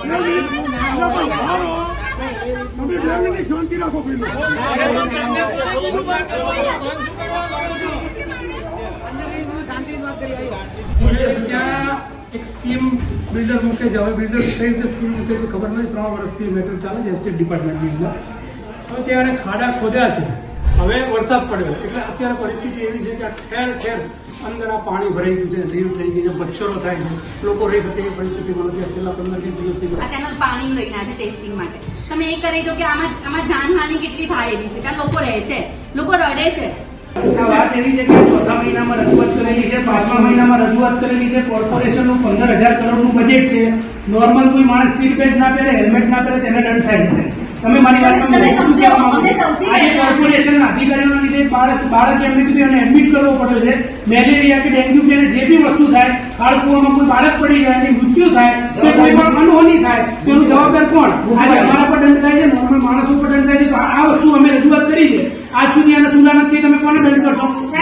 તમે બે મિનિટ શાંતિ રાખો પેલું એક સ્કીમ બિલ્ડર મૂકે છે હવે બિલ્ડર કઈ રીતે સ્કીમ મૂકે છે ખબર નથી ત્રણ વર્ષથી મેટર ચાલે છે એસ્ટેટ ડિપાર્ટમેન્ટની અંદર હવે ત્યાં ખાડા ખોદ્યા છે હવે વરસાદ પડ્યો એટલે અત્યારે પરિસ્થિતિ એવી છે કે આ ઠેર ઠેર અંદર આ પાણી ભરાઈ ગયું છે લીલ થઈ ગઈ છે મચ્છરો થાય છે. લોકો રહી શકે એવી પરિસ્થિતિમાં નથી. છેલ્લા પંદર વીસ દિવસથી આ પાણી લઈને આવે છે ટેસ્ટિંગ માટે. તમે એ કરી દો કે આમાં આમાં જાનહાનિ કેટલી થાય એવી છે કે લોકો રહે છે. લોકો રડે છે. આ વાત એવી છે કે ચોથા મહિનામાં રજૂઆત કરેલી છે પાંચમા મહિનામાં રજૂઆત કરેલી છે. કોર્પોરેશનનું પંદર હજાર કરોડનું બજેટ છે. નોર્મલ કોઈ માણસ સીટ બેલ્ટ ના પહેરે હેલ્મેટ ના પહેરે તેને દંડ થાય છે. તમે મારી વાત કોર્પોરેશનના અધિકારીઓના લીધે બાળક એમને કીધું એને એડમિટ કરવો પડ્યો છે. મેલેરિયા કે ડેન્ગ્યુ કે જે બી વસ્તુ થાય કાળકુવામાં કોઈ બાળક પડી જાય એની મૃત્યુ થાય કે કોઈ પણ અનહોની થાય તો જવાબદાર કોણ? આજે અમારા પર દંડ થાય છે નોર્મલ માણસો પર દંડ થાય છે આ વસ્તુ અમે રજૂઆત કરી છે. આજ સુધી આના સુલા નથી તમે કોને દંડ કરશો?